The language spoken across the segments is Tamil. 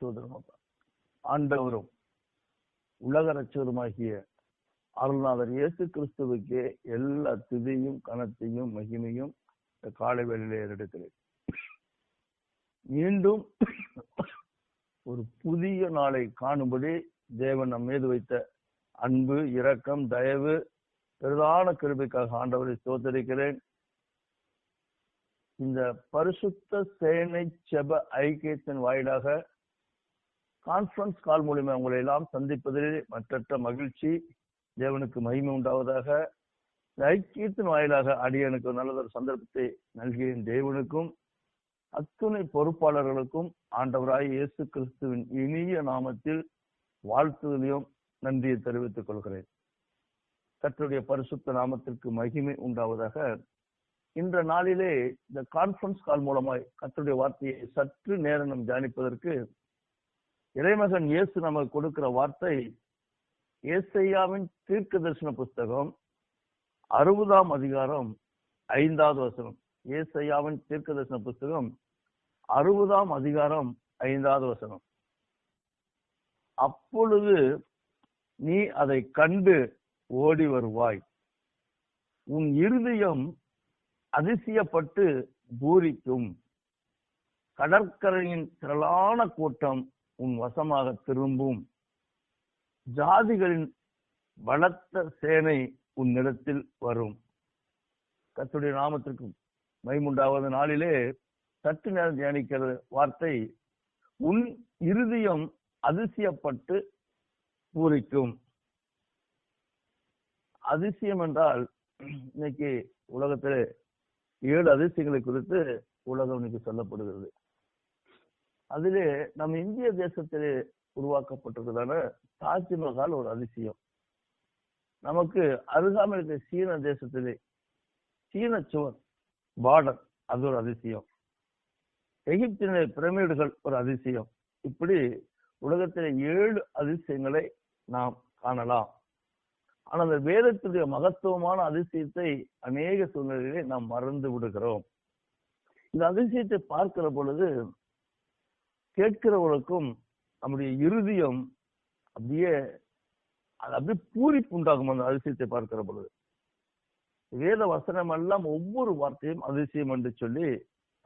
ஸ்தோத்திரம் ஆண்டவரும் உலக ரட்சகருமாகிய அருள்நாதர் இயேசு கிறிஸ்துவுக்கே எல்லா துதியும் கனத்தையும் மகிமையும் இந்த காலை வேளையிலே எடுக்கிறேன் மீண்டும் ஒரு புதிய நாளை காணும்படி தேவன் நம் மீது வைத்த அன்பு இரக்கம் தயவு பிரதான கிருபிக்காக ஆண்டவரை ஸ்தோத்தரிக்கிறேன். இந்த பரிசுத்த சேனை செப ஐக்கியத்தின் வாயிலாக கான்ஃபரன்ஸ் கால் மூலியமா உங்களை எல்லாம் சந்திப்பதில் மற்றற்ற மகிழ்ச்சி தேவனுக்கு மகிமை உண்டாவதாக. ஐக்கியத்தின் வாயிலாக அடியனுக்கு நல்லதொரு சந்தர்ப்பத்தை நல்கிறேன் தேவனுக்கும் அத்துணை பொறுப்பாளர்களுக்கும் ஆண்டவராய் இயேசு கிறிஸ்துவின் இனிய நாமத்தில் வாழ்த்துதலையும் நன்றியை தெரிவித்துக் கொள்கிறேன். கர்த்தருடைய பரிசுத்த நாமத்திற்கு மகிமை உண்டாவதாக. இன்ற நாளிலே இந்த கான்ஃபரன்ஸ் கால் மூலமாய் கத்தருடைய வார்த்தையை சற்று நேரம் நம் தியானிப்பதற்கு இறைமகன் இயேசு நமக்கு கொடுக்கிற வார்த்தை ஏசையாவின் தீர்க்க தரிசன புஸ்தகம் அறுபதாம் அதிகாரம் ஐந்தாவது வசனம். ஏசையாவின் தீர்க்க தரிசன புஸ்தகம் அறுபதாம் அதிகாரம் ஐந்தாவது வசனம். அப்பொழுது நீ அதை கண்டு ஓடி வருவாய். உன் இருதயம் அதிசயப்பட்டு பூரிக்கும். கடற்கரையின் திரளான கூட்டம் உன் வசமாக திரும்பும். ஜாதிகளின் பலத்த சேனை உன்னிடத்தில் வரும். கத்துடைய நாமத்திற்கு மைமுண்டாவது நாளிலே சற்று நேரம் தியானிக்கிற வார்த்தை உன் இருதயம் அதிசயப்பட்டு பூரிக்கும். அதிசயம் என்றால் இன்னைக்கு உலகத்திலே ஏழு அதிசயங்களை குறித்து உலகம் இன்னைக்கு சொல்லப்படுகிறது. அதிலே நம்ம இந்திய தேசத்திலே உருவாக்கப்பட்டிருக்கிறதான தாஜ்மஹால் ஒரு அதிசயம். நமக்கு அருகாமல் இருக்கிற சீன தேசத்திலே சீன சுவர் பார்டர் அது ஒரு அதிசயம். எகிப்தின பிரமிடுகள் ஒரு அதிசயம். இப்படி உலகத்திலே ஏழு அதிசயங்களை நாம் காணலாம். ஆனால் அந்த வேதத்துடைய மகத்துவமான அதிசயத்தை அநேக சூழ்நிலையிலே நாம் மறந்து விடுகிறோம். இந்த அதிசயத்தை பார்க்கிற பொழுது கேட்கிறவர்களுக்கும் நம்முடைய இருதயம் அப்படியே அது அப்படியே பூரிப்பு உண்டாகும் அந்த அதிசயத்தை பார்க்கிற பொழுது. வேத வசனம் எல்லாம் ஒவ்வொரு வார்த்தையும் அதிசயம் என்று சொல்லி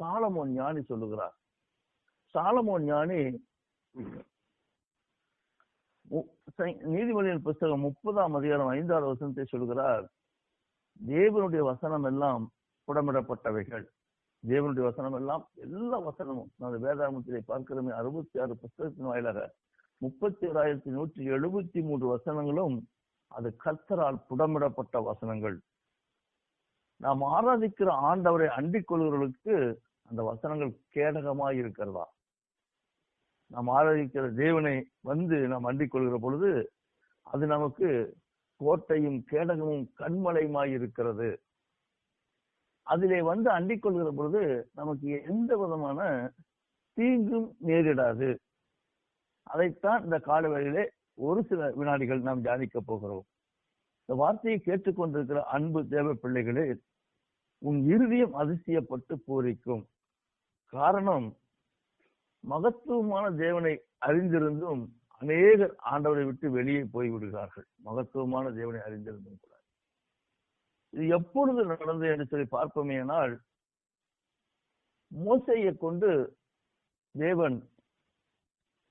சாலமோன் ஞானி சொல்லுகிறார். சாலமோன் ஞானி நீதிமொழியின் புஸ்தகம் முப்பதாம் அதிகாரம் ஐந்தாவது வசனத்தை சொல்கிறார் தேவனுடைய வசனம் எல்லாம் புடமிடப்பட்டவைகள். தேவனுடைய வசனம் எல்லாம் எல்லா வசனமும் நான் வேதாகமத்திலே பார்க்கிறோமே அறுபத்தி ஆறு புஸ்தகத்தின் வாயிலாக முப்பத்தி ஓராயிரத்தி நூற்றி எழுபத்தி மூன்று வசனங்களும் அது கர்த்தரால் புடமிடப்பட்ட வசனங்கள். நாம் ஆராதிக்கிற ஆண்டவரை அண்டிக் கொள்கிறவர்களுக்கு அந்த வசனங்கள் கேடகமாக இருக்கிறதா? நாம் ஆராதிக்கிற தேவனை வந்து நாம் அண்டிக் கொள்கிற பொழுது அது நமக்கு கோட்டையும் கேடகமும் கண்மலையுமாய் இருக்கிறது. அதிலே வந்து அண்டிக் கொள்கிற பொழுது நமக்கு எந்த விதமான தீங்கும் நேரிடாது. அதைத்தான் இந்த காலவெளியிலே ஒரு சில வினாடிகள் நாம் தியானிக்க போகிறோம். இந்த வார்த்தையை கேட்டுக்கொண்டிருக்கிற அன்பு தேவ பிள்ளைகளே உன் இறுதியம் அதிசயப்பட்டு பூரிக்கும். காரணம் மகத்துவமான தேவனை அறிந்திருந்தும் அநேகர் ஆண்டவரை விட்டு வெளியே போய் விடுகிறார்கள் மகத்துவமான தேவனை அறிந்திருந்தும் கூட. இது எப்பொழுது நடந்தது என்று சொல்லி பார்ப்போமேனால் மோசையை கொண்டு தேவன்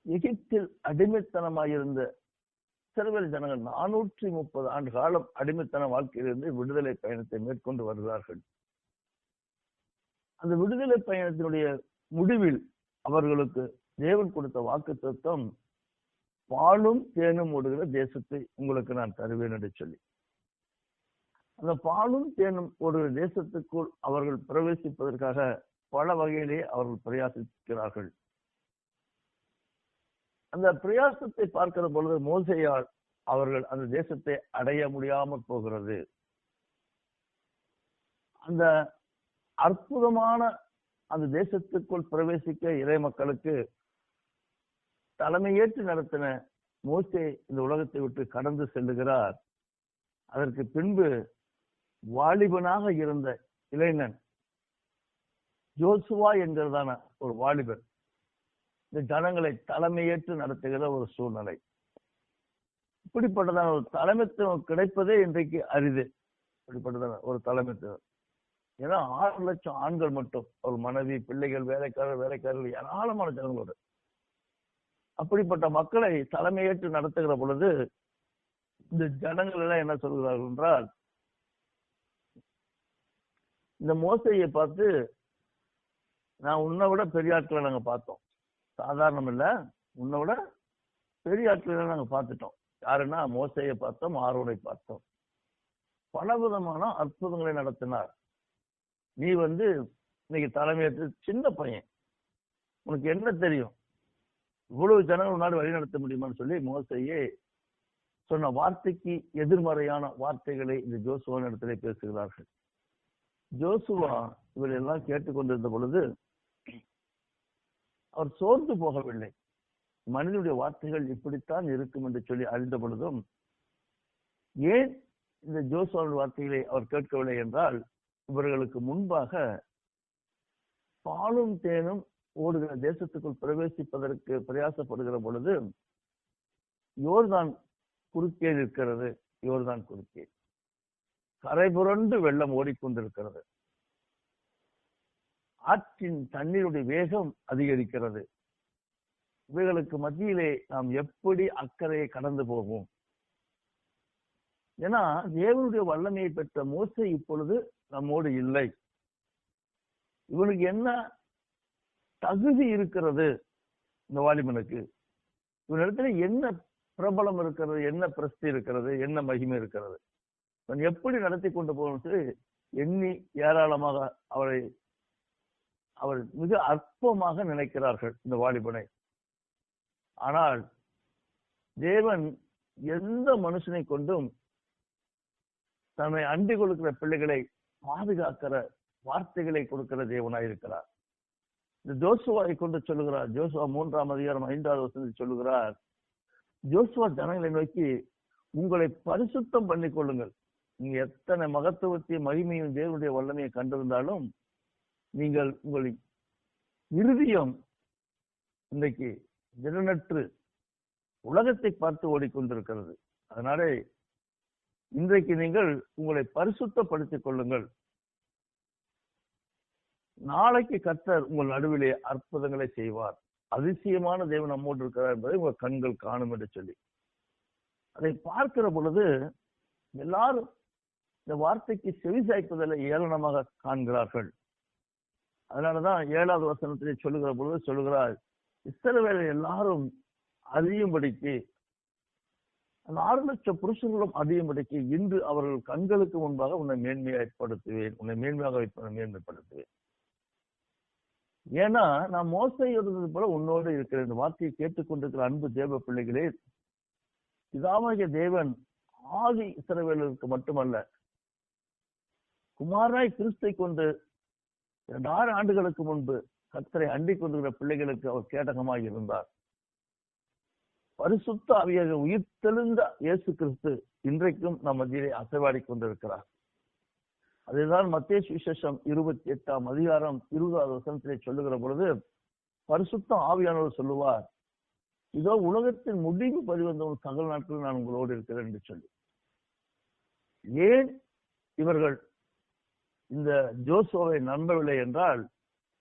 எகிப்தில் அடிமைத்தனமாயிருந்த சிறுவர் ஜனங்கள் நானூற்றி முப்பது ஆண்டு காலம் அடிமைத்தன வாழ்க்கையிலிருந்து விடுதலை பயணத்தை மேற்கொண்டு வருகிறார்கள். அந்த விடுதலை பயணத்தினுடைய முடிவில் அவர்களுக்கு தேவன் கொடுத்த வாக்கு தத்துவம் பாலும் தேனும் ஓடுகிற தேசத்தை உங்களுக்கு நான் தருவேன் என்று சொல்லி. அந்த பாலும் தேனும் ஒரு தேசத்துக்குள் அவர்கள் பிரவேசிப்பதற்காக பல வகையிலே அவர்கள் பிரயாசிக்கிறார்கள். அந்த பிரயாசத்தை பார்க்கிற பொழுது மோசையால் அவர்கள் அந்த தேசத்தை அடைய முடியாமல் போகிறது. அந்த அற்புதமான அந்த தேசத்துக்குள் பிரவேசிக்க இறை மக்களுக்கு தலைமையேற்று நடத்தின மோசே இந்த உலகத்தை விட்டு கடந்து செல்லுகிறார். அதற்கு பின்பு வாலிபனாக இருந்த இளைஞன். ஜோசுவா என்கிறதான ஒரு வாலிபர். இந்த ஜனங்களை தலைமையேற்று நடத்துகிற ஒரு சூழ்நிலை. இப்படிப்பட்டதான ஒரு தலைமைத்துவம் கிடைப்பதே இன்றைக்கு அரிது. இப்படிப்பட்டதான ஒரு தலைமைத்துவம். ஏன்னா ஆறு லட்சம் ஆண்கள் மட்டும் ஒரு மனைவி பிள்ளைகள் வேலைக்காரர் வேலைக்காரர்கள் ஏராளமான ஜனங்களோடு. அப்படிப்பட்ட மக்களை தலைமையேற்று நடத்துகிற பொழுது இந்த ஜனங்கள் எல்லாம் என்ன சொல்கிறார்கள் என்றால் இந்த மோசையை பார்த்து நான் உன்னை விட பெரிய ஆட்களை நாங்க பார்த்தோம். சாதாரணம் இல்ல. உன்னை விட பெரிய ஆட்களை நாங்க பார்த்துட்டோம். யாருன்னா மோசையை பார்த்தோம் ஆரோனை பார்த்தோம். பலவிதமான அற்புதங்களை நடத்தினார். நீ வந்து இன்னைக்கு தலைமையேற்று சின்ன பையன். உனக்கு என்ன தெரியும்? இவ்வளவு ஜனங்கள் உன்னால வழி நடத்த முடியுமான்னு சொல்லி மோசையே சொன்ன வார்த்தைக்கு எதிர்மறையான வார்த்தைகளை இந்த ஜோசுவான் இடத்திலே பேசுகிறார்கள். ஜோசுவா இவர்கள் எல்லாம் கேட்டுக்கொண்டிருந்த பொழுது அவர் சோர்ந்து போகவில்லை. மனிதனுடைய வார்த்தைகள் இப்படித்தான் இருக்கும் என்று சொல்லி அறிந்த பொழுதும் ஏன் இந்த ஜோசுவாவின் வார்த்தைகளை அவர் கேட்கவில்லை என்றால் இவர்களுக்கு முன்பாக பாலும் தேனும் ஓடுகிற தேசத்துக்குள் பிரவேசிப்பதற்கு பிரயாசப்படுகிற பொழுது யோர்தான் குறுக்கே இருக்கிறது யோர்தான் குறுக்கே. கரை புரண்டு வெள்ளம் ஓடிக்கொண்டிருக்கிறது. ஆற்றின் தண்ணீருடைய வேகம் அதிகரிக்கிறது. இவைகளுக்கு மத்தியிலே நாம் எப்படி அக்கறையை கடந்து போவோம்? ஏன்னா தேவனுடைய வல்லமையை பெற்ற மோசை இப்பொழுது நம்மோடு இல்லை. இவனுக்கு என்ன தகுதி இருக்கிறது? இந்த வாலிபனுக்கு. இவனிடத்துல என்ன பிரபலம் இருக்கிறது? என்ன பிரஸ்தி இருக்கிறது? என்ன மகிமை இருக்கிறது? இவன் எப்படி நடத்தி கொண்டு போகணும் எண்ணி ஏராளமாக அவரை அவர் மிக அற்பமாக நினைக்கிறார்கள் இந்த வாலிபனை. ஆனால் தேவன் எந்த மனுஷனை கொண்டும் தன்னை அண்டி கொடுக்கிற பிள்ளைகளை பாதுகாக்கிற வார்த்தைகளை கொடுக்கிற தேவனாயிருக்கிறார் இந்த ஜோசுவாவை கொண்டு சொல்லுகிறார். ஜோசுவா மூன்றாம் அதிகாரம் ஐந்தாவது வசதி சொல்லுகிறார் ஜோசுவா ஜனங்களை நோக்கி உங்களை பரிசுத்தம் பண்ணிக் கொள்ளுங்கள். நீங்க எத்தனை மகத்துவத்தையும் மகிமையும் தேவனுடைய வல்லமையை கண்டிருந்தாலும் நீங்கள் உங்கள் இறுதியம் இன்றைக்கு திடனற்று உலகத்தை பார்த்து ஓடிக்கொண்டிருக்கிறது. அதனாலே இன்றைக்கு நீங்கள் உங்களை பரிசுத்தப்படுத்திக் கொள்ளுங்கள். நாளைக்கு கர்த்தர் உங்கள் நடுவிலே அற்புதங்களை செய்வார். அதிசயமான தேவன் நம்மோடு இருக்கிறார் என்பதை உங்கள் கண்கள் காணும் என்று சொல்லி. அதை பார்க்கிற பொழுது எல்லாரும் இந்த வார்த்தைக்கு செவி சாய்ப்பதில் ஏளனமாக காண்கிறார்கள். அதனாலதான் ஏழாவது வசனத்திலே சொல்லுகிற பொழுது சொல்லுகிறார் இஸ்ரவேலை எல்லாரும் அறியும்படிக்கு அந்த ஆறு லட்சம் புருஷர்களும் அதிகம்படிக்கு இன்று அவர்கள் கண்களுக்கு முன்பாக உன்னை மேன்மையாய்ப்படுத்துவேன் உன்னை மேன்மையாக மேன்மைப்படுத்துவேன். ஏன்னா நான் மோசை இருந்தது போல உன்னோடு இருக்கிற இந்த வார்த்தையை கேட்டுக்கொண்டிருக்கிற அன்பு தேவ பிள்ளைகளே இதாமக தேவன் ஆதி இஸ்ரவேலருக்கு மட்டுமல்ல குமாராய் கிறிஸ்தை கொண்டு இரண்டாறு ஆண்டுகளுக்கு முன்பு கத்தரை அண்டிக் கொண்டிருக்கிற பிள்ளைகளுக்கு அவர் கேடகமாக இருந்தார். பரிசுத்த அவையாக உயிர்த்தெழுந்த இயேசு கிறிஸ்து இன்றைக்கும் நம் மத்தியிலே அசைவாடி கொண்டிருக்கிறார். அதுதான் மத்திய சுவிசேஷம் இருபத்தி எட்டாம் அதிகாரம் இருபதாவது வசனத்திலே சொல்லுகிற பொழுது பரிசுத்த ஆவியானவர் சொல்லுவார் இதோ உலகத்தின் முடிவு பதிவந்தவன் சகல நாட்கள் நான் உங்களோடு இருக்கிறேன் என்று சொல்லி. ஏன் இவர்கள் இந்த ஜோசோவை நம்பவில்லை என்றால்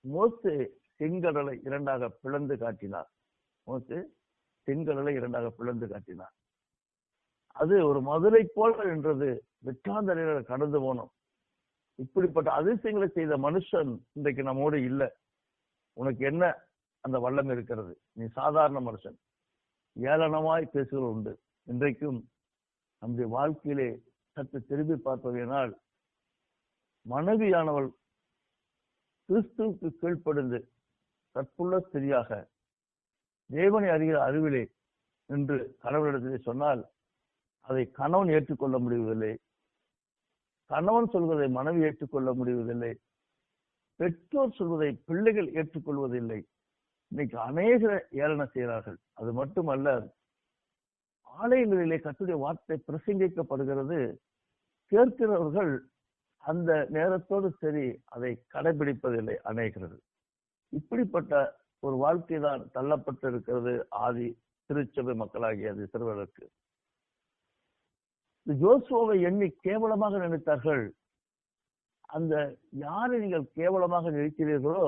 மோசே செங்கடலை இரண்டாக பிளந்து காட்டினார். மோசே செங்கடலை இரண்டாக பிளந்து காட்டினார். அது ஒரு மதுரை போல என்றது வெற்றாந்தரையில கடந்து போனோம். இப்படிப்பட்ட அதிசயங்களை செய்த மனுஷன் இன்றைக்கு நம்மோடு இல்லை. உனக்கு என்ன? அந்த வல்லம் இருக்கிறது. நீ சாதாரண மனுஷன். ஏளனமாய் பேசுகிற உண்டு. இன்றைக்கும் நம்முடைய வாழ்க்கையிலே சற்று திரும்பி பார்ப்பதனால் மனைவியானவள் கிறிஸ்துவுக்கு கீழ்ப்படுந்து கற்புள்ள ஸ்திரியாக தேவனை அறிகிற அறிவிலே என்று கணவனிடத்திலே சொன்னால் அதை கணவன் ஏற்றுக்கொள்ள முடிவதில்லை. கணவன் சொல்வதை மனைவி ஏற்றுக்கொள்ள முடிவதில்லை. பெற்றோர் சொல்வதை பிள்ளைகள் ஏற்றுக்கொள்வதில்லை. இன்னைக்கு அநேக ஏளன செய்கிறார்கள். அது மட்டுமல்ல ஆலயங்களிலே கத்துடைய வார்த்தை பிரசங்கிக்கப்படுகிறது. கேட்கிறவர்கள் அந்த நேரத்தோடு சரி அதை கடைபிடிப்பதில்லை அணைகிறது இப்படிப்பட்ட ஒரு வாழ்க்கை தான் தள்ளப்பட்டு இருக்கிறது ஆதி திருச்சபை மக்களாகிய அது சிறுவர்களுக்கு. ஜோசுவை எண்ணி கேவலமாக நினைத்தார்கள். அந்த யாரை நீங்கள் கேவலமாக நினைக்கிறீர்களோ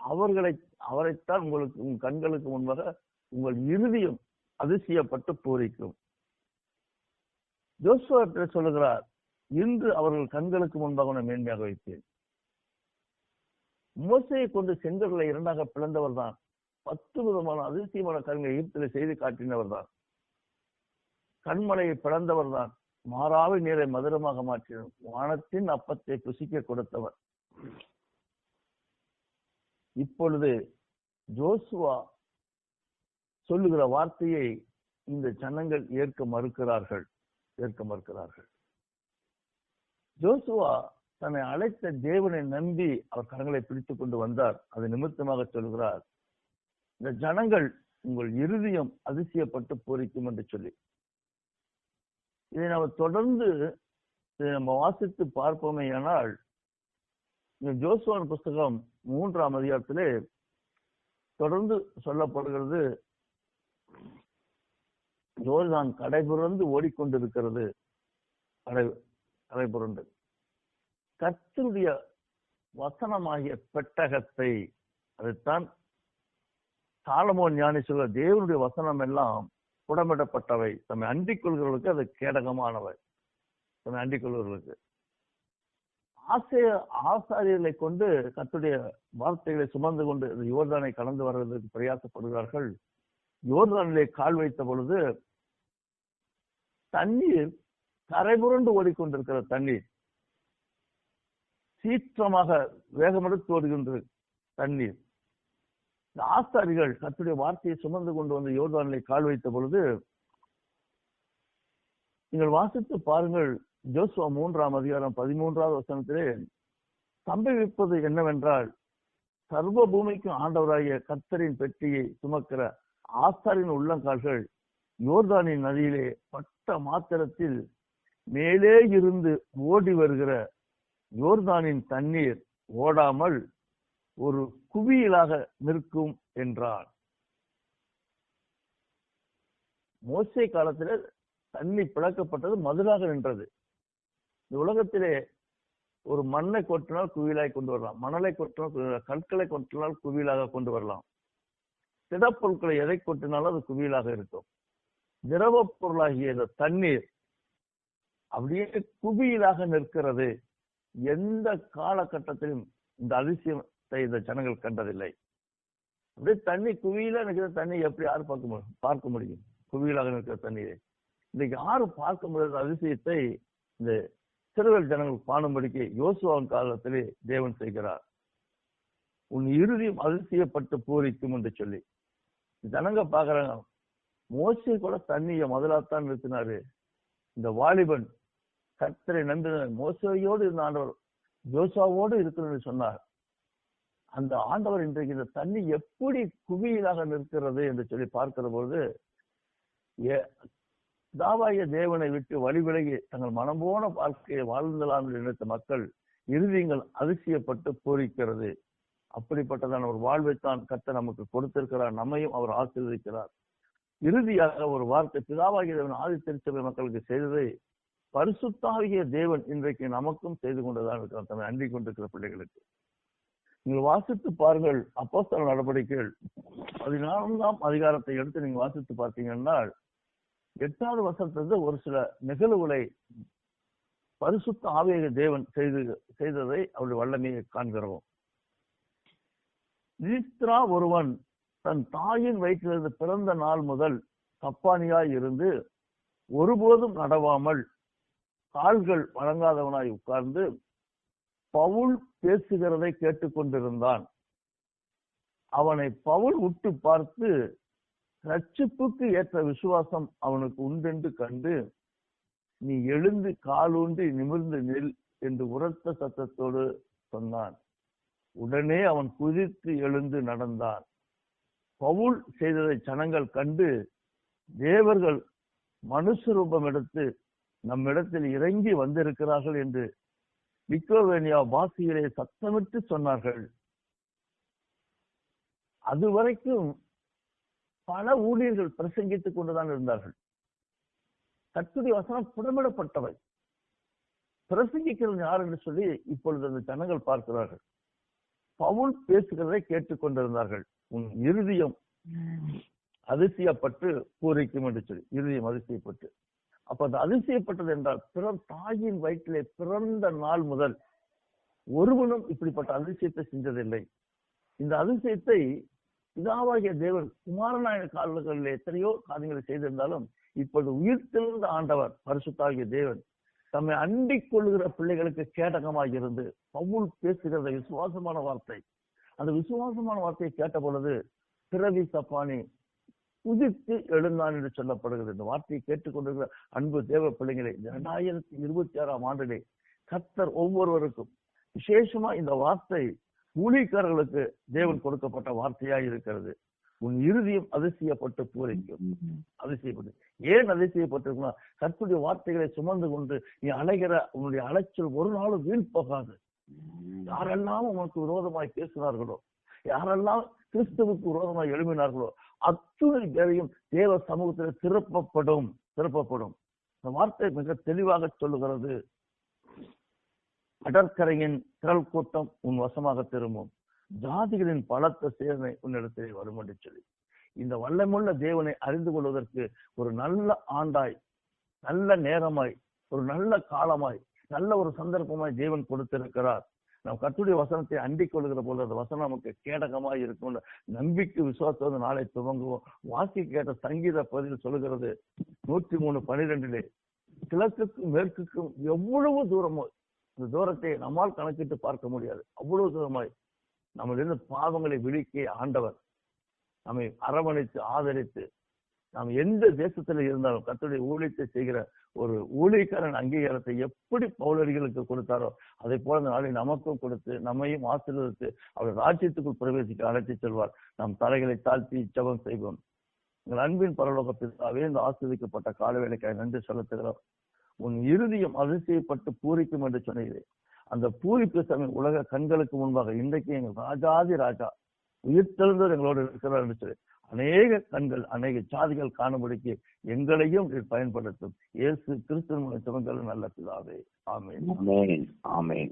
அவர்களை அவரைத்தான் உங்களுக்கு உங்கள் கண்களுக்கு முன்பாக உங்கள் இறுதியும் அதிசயப்பட்டு பூரிக்கும். ஜோசுவ சொல்லுகிறார். இன்று அவர்கள் கண்களுக்கு முன்பாக உன்னை மேன்மையாக வைத்தேன் மோசையை கொண்டு செங்கல்களை இரண்டாக பிளந்தவர் தான். பத்து விதமான அதிசயமான கண்களை ஈர்த்தில செய்து காட்டினவர் தான். கண்மலையை பிளந்தவர் தான். மாறாவை நீரை மதுரமாக மாற்றினர் வானத்தின் அப்பத்தை புசிக்க கொடுத்தவர். இப்பொழுது ஜோசுவா சொல்லுகிற வார்த்தையை இந்த ஜனங்கள் ஏற்க மறுக்கிறார்கள். ஏற்க மறுக்கிறார்கள். ஜோசுவா தன்னை அழைத்த தேவனை நம்பி அவர் கரங்களை பிடித்துக் கொண்டு வந்தார். அது நிமித்தமாக சொல்கிறார் இந்த ஜனங்கள் உங்கள் இருதயம் அதிசயப்பட்டு பூரிக்கும் என்று சொல்லி. இதை நம்ம தொடர்ந்து இதை நம்ம வாசித்து பார்ப்போமே ஆனால் இந்த ஜோசுவான் புஸ்தகம் மூன்றாம் அதிகாரத்திலே தொடர்ந்து சொல்லப்படுகிறது ஜோர்தான் கடைபுரந்து ஓடிக்கொண்டிருக்கிறது. கடை கடைபுரண்டு கத்தருடைய வசனமாகிய பெட்டகத்தை அதுதான் சாலமோன் ஞானி சொல்ல தேவனுடைய வசனம் எல்லாம் புடமிடப்பட்டவை. தம்மை அண்டிக் கொள்கிறவர்களுக்கு அது கேடகமானவை. தம்மை அண்டிக் கொள்கிறவர்களுக்கு. ஆசைய ஆசாரியர்களை கொண்டு கத்துடைய வார்த்தைகளை சுமந்து கொண்டு யோர்தானை கடந்து வர்றதுக்கு பிரயாசப்படுகிறார்கள். யோர்தானிலே கால் வைத்த பொழுது தண்ணீர் கரைபுரண்டு ஓடிக்கொண்டிருக்கிற தண்ணீர். சீற்றமாக வேகமெடுத்து ஓடுகின்ற தண்ணீர். இந்த ஆஸ்தாரிகள் கத்துடைய வார்த்தையை சுமந்து கொண்டு வந்து யோர்தானிலே கால் வைத்த பொழுது நீங்கள் வாசித்து பாருங்கள் ஜோசுவா மூன்றாம் அதிகாரம் பதிமூன்றாவது வசனத்திலே சம்பவிப்பது என்னவென்றால் சர்வ பூமிக்கும் ஆண்டவராகிய கத்தரின் பெட்டியை சுமக்கிற ஆஸ்தாரின் உள்ளங்கால்கள் யோர்தானின் நதியிலே பட்ட மாத்திரத்தில் மேலே இருந்து ஓடி வருகிற யோர்தானின் தண்ணீர் ஓடாமல் ஒரு குவியலாக நிற்கும் என்றார் மோசை காலத்தில் தண்ணி பிளக்கப்பட்டது மதுராக நின்றது. இந்த உலகத்திலே ஒரு மண்ணை கொட்டினால் குவியலாய் கொண்டு வரலாம். மணலை கொட்டினால் கற்களை கொட்டினால் குவியலாக கொண்டு வரலாம். திடப்பொருட்களை எதை கொட்டினாலும் அது குவியலாக இருக்கும். திரவ பொருளாகிய இந்த தண்ணீர் அப்படியே குவியலாக நிற்கிறது. எந்த காலகட்டத்திலும் இந்த அதிசயத்தை இந்த ஜனங்கள் கண்டதில்லை. அப்படியே தண்ணி குவியில நிற்கிற தண்ணி எப்படி யாரும் பார்க்க முடியும்? பார்க்க முடியும். குவியலாக நிற்கிற தண்ணியை இன்னைக்கு யாரும் பார்க்க முடியாத அதிசயத்தை இந்த சிறுவர் ஜனங்கள் காணும்படிக்கு யோசுவாவின் காலத்திலே தேவன் செய்கிறார். உன் இறுதியும் அதிசயப்பட்டு பூரிக்கும் என்று சொல்லி. ஜனங்க பாக்குறாங்க மோசி கூட தண்ணியை முதலாத்தான் நிறுத்தினாரு. இந்த வாலிபன் கர்த்தரை நம்பினர் மோசையோடு இருந்த ஆண்டவர் ஜோசாவோடு இருக்கிறது சொன்னார். அந்த ஆண்டவர் இன்றைக்கு இந்த தண்ணி எப்படி குவியலாக நிற்கிறது என்று சொல்லி பார்க்கிற பொழுது ஏ- தாவாய தேவனை விட்டு வழி விலகி தங்கள் மனம்போன வாழ்க்கையை வாழ்ந்தலாம் என்று நினைத்த மக்கள் இறுதியங்கள் அதிசயப்பட்டு பூரிக்கிறது. அப்படிப்பட்டதான ஒரு வாழ்வைத்தான் கத்த நமக்கு கொடுத்திருக்கிறார் நம்மையும் அவர் ஆசீர்வதிக்கிறார். இறுதியாக ஒரு வார்த்தை பிதாவாகிய தேவன் ஆதி திருச்சபை மக்களுக்கு செய்ததை பரிசுத்தாகிய தேவன் இன்றைக்கு நமக்கும் செய்து கொண்டுதான் இருக்கிறார். தம்மை அண்டிக் கொண்டிருக்கிற பிள்ளைகளுக்கு. நீங்கள் வாசித்து பாருங்கள் அப்போஸ்தல நடவடிக்கைகள். பதினான்காம் அதிகாரத்தை எடுத்து நீங்க வாசித்து பார்த்தீங்கன்னா எட்டாவது வசனத்திலிருந்து ஒரு சில நிகழ்வுகளை பரிசுத்த ஆவேக தேவன் செய்து செய்ததை அவருடைய வல்லமையை காண்கிறோம். ஈஸ்திரா ஒருவன் தன் தாயின் வயிற்றிலிருந்து பிறந்த நாள் முதல் கப்பானியாய் இருந்து ஒருபோதும் நடவாமல் கால்கள் வழங்காதவனாய் உட்கார்ந்து பவுல் பேசுகிறதை கேட்டுக்கொண்டிருந்தான். அவனை பவுல் உட்டு பார்த்து ரட்சிப்புக்கு ஏற்ற விசுவாசம் அவனுக்கு உண்டென்று கண்டு நீ எழுந்து காலூன்றி நிமிர்ந்து நில் என்று உரத்த சத்தத்தோடு சொன்னான். உடனே அவன் குதித்து எழுந்து நடந்தான். பவுல் செய்ததை ஜனங்கள் கண்டு தேவர்கள் மனுஷ ரூபம் எடுத்து நம்மிடத்தில் இறங்கி வந்திருக்கிறார்கள் என்று விக்கோவேனியா வாசிகளே சத்தமிட்டு சொன்னார்கள். அது வரைக்கும் பல ஊழியர்கள் பிரசங்கித்துக் கொண்டுதான் இருந்தார்கள். கர்த்தருடைய வசனம் புடமிடப்பட்டவை. பிரசங்கிக்கிறது யார் என்று சொல்லி இப்பொழுது அந்த ஜனங்கள் பார்க்கிறார்கள். பவுல் பேசுகிறதை கேட்டுக்கொண்டிருந்தார்கள் உன் இருதயம் அதிசயப்பட்டு பூரிக்கும் என்று சொல்லி இருதயம் அதிசயப்பட்டு. அப்ப அந்த அதிசயப்பட்டது என்றால் பிறர் தாயின் வயிற்றிலே பிறந்த நாள் முதல் ஒருவனும் இப்படிப்பட்ட அதிசயத்தை செஞ்சதில்லை. இந்த அதிசயத்தை பிதாவாகிய தேவன் குமாரநாயக காலங்களில் எத்தனையோ காரியங்களை செய்திருந்தாலும் இப்பொழுது உயிர்த்தெழுந்த ஆண்டவர் பரிசுத்தாகிய தேவன் தம்மை அண்டிக் கொள்ளுகிற பிள்ளைகளுக்கு கேடகமாக இருந்து பவுல் பேசுகிற விசுவாசமான வார்த்தை. அந்த விசுவாசமான வார்த்தையை கேட்ட பொழுது பிறவி சப்பானி உதித்து எழுந்தான் என்று சொல்லப்படுகிறது. இந்த வார்த்தையை கேட்டுக்கொண்டிருக்கிற அன்பு தேவ பிள்ளைகளை இரண்டாயிரத்தி இருபத்தி ஆறாம் ஆண்டிலே கத்தர் ஒவ்வொருவருக்கும் விசேஷமா இந்த வார்த்தை ஊழியக்காரர்களுக்கு தேவன் கொடுக்கப்பட்ட வார்த்தையா இருக்கிறது. உன் இறுதியும் அதிசயப்பட்டு பூரிக்கும் அதிசயப்பட்டு. ஏன் அதிசயப்பட்டிருக்குன்னா கற்புடைய வார்த்தைகளை சுமந்து கொண்டு நீ அலைகிற உன்னுடைய அலைச்சல் ஒரு நாளும் வீண் போகாது. யாரெல்லாம் உனக்கு விரோதமாய் பேசினார்களோ யாரெல்லாம் கிறிஸ்துவுக்கு விரோதமாய் எழுப்பினார்களோ அத்துணை பேரையும் தேவ சமூகத்தில் திருப்பப்படும் திருப்பப்படும். இந்த வார்த்தை மிக தெளிவாக சொல்லுகிறது. கடற்கரையின் திரள் கூட்டம் உன் வசமாக திரும்பும். ஜாதிகளின் பலத்த சேனை உன்னிடத்திலே வரும் என்று சொல்லி. இந்த வல்லமுள்ள தேவனை அறிந்து கொள்வதற்கு ஒரு நல்ல ஆண்டாய் நல்ல நேரமாய் ஒரு நல்ல காலமாய் நல்ல ஒரு சந்தர்ப்பமாய் தேவன் கொடுத்திருக்கிறார். நாம் கத்துடைய வசனத்தை அண்டிக் கொள்கிற போது அந்த வசனம் நமக்கு கேடகமாக இருக்கும் நம்பிக்கை விசுவாசத்தோடு நாளை துவங்குவோம். வாசி கேட்ட சங்கீத பதில் சொல்லுகிறது நூற்றி மூணு பனிரெண்டிலே கிழக்குக்கும் மேற்குக்கும் எவ்வளவு தூரமோ இந்த தூரத்தை நம்மால் கணக்கிட்டு பார்க்க முடியாது. அவ்வளவு தூரமாய் நம்மளிருந்து பாவங்களை விழிக்க ஆண்டவர் நம்மை அரவணைத்து ஆதரித்து நாம் எந்த தேசத்தில் இருந்தாலும் கத்துடைய ஊழியத்தை செய்கிற ஒரு ஊழியக்காரன் அங்கீகாரத்தை எப்படி பௌலரிகளுக்கு கொடுத்தாரோ அதை போல அந்த நாளை நமக்கும் கொடுத்து நம்மையும் ஆசீர்வதித்து அவர் ராஜ்யத்துக்குள் பிரவேசிக்க அழைத்து செல்வார். நம் தலைகளை தாழ்த்தி ஜபம் செய்வோம். எங்கள் அன்பின் பரலோக பிதாவே இந்த ஆசீர்வதிக்கப்பட்ட காலவேளைக்காய் நன்றி செலுத்துகிறோம். உன் இறுதியும் அதிசயப்பட்டு பூரிக்கும் என்று சொன்னீர்கள் அந்த பூரிப்பு சமயம் உலக கண்களுக்கு முன்பாக இன்றைக்கு எங்கள் ராஜாதி ராஜா உயிர்த்தெழுந்தவர் எங்களோடு இருக்கிறார் என்று சொல்லி அநேக கண்கள் அநேக சாதிகள் காணும்படிக்கு எங்களையும் பயன்படுத்தும். இயேசு கிறிஸ்துவ நல்ல பிதாவே. ஆமேன். ஆமேன்.